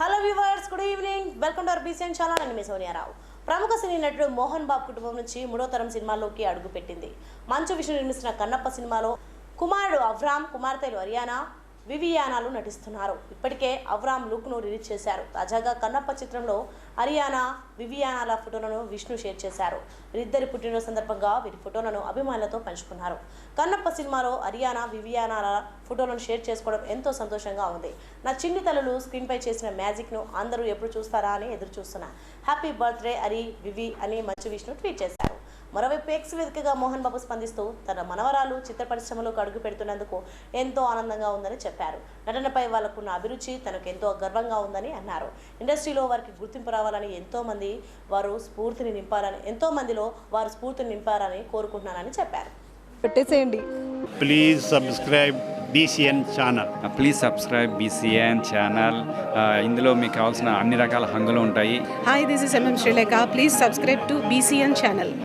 Hello viewers good evening welcome to RBCN చాలా నేను మీ సోనియారావు ప్రముఖ సినీ నటుడు మోహన్ బాబు కుటుంబం నుంచి మూడో తరం సినిమాలోకి అడుగుపెట్టింది. మంచు విష్ణు నిర్మిస్తున్న కన్నప్ప సినిమాలో కుమారుడు అవ్రామ్ కుమార్తెలు హర్యానా వివియానాలు నటిస్తున్నారు. ఇప్పటికే అవ్రామ్ లుక్ను రిలీజ్ చేశారు. తాజాగా కన్నప్ప చిత్రంలో హరియానా వివియానాల ఫోటోలను విష్ణు షేర్ చేశారు. వీరిద్దరి పుట్టినరోజు సందర్భంగా వీరి ఫోటోలను అభిమానులతో పంచుకున్నారు. కన్నప్ప సినిమాలో హరియానా వివియానాల ఫోటోలను షేర్ చేసుకోవడం ఎంతో సంతోషంగా ఉంది. నా చిన్ని తల్లులు స్క్రీన్పై చేసిన మ్యాజిక్ను అందరూ ఎప్పుడు చూస్తారా అని ఎదురు చూస్తున్నా హ్యాపీ బర్త్డే అరి వివి అని మంచు విష్ణు ట్వీట్ చేశారు. మరోవైపు ఎక్స్ వేదికగా మోహన్ బాబు స్పందిస్తూ తన మనవరాలు చిత్ర పరిశ్రమలోకి అడుగు పెడుతున్నందుకు ఎంతో ఆనందంగా ఉందని చెప్పారు. నటనపై వాళ్ళకున్న అభిరుచి తనకు ఎంతో గర్వంగా ఉందని అన్నారు. ఇండస్ట్రీలో వారికి గుర్తింపు రావాలని ఎంతో మంది వారు స్ఫూర్తిని నింపాలని ఎంతో మందిలో వారు స్ఫూర్తిని నింపారని కోరుకుంటున్నానని చెప్పారు. పెట్టేసేయండి. Please subscribe BCN channel please subscribe BCN channel ఇందులో మీకు కావాల్సిన అన్ని రకాల హంగులు ఉంటాయి. Hi, this is MM Sri Lanka. Please subscribe to BCN channel.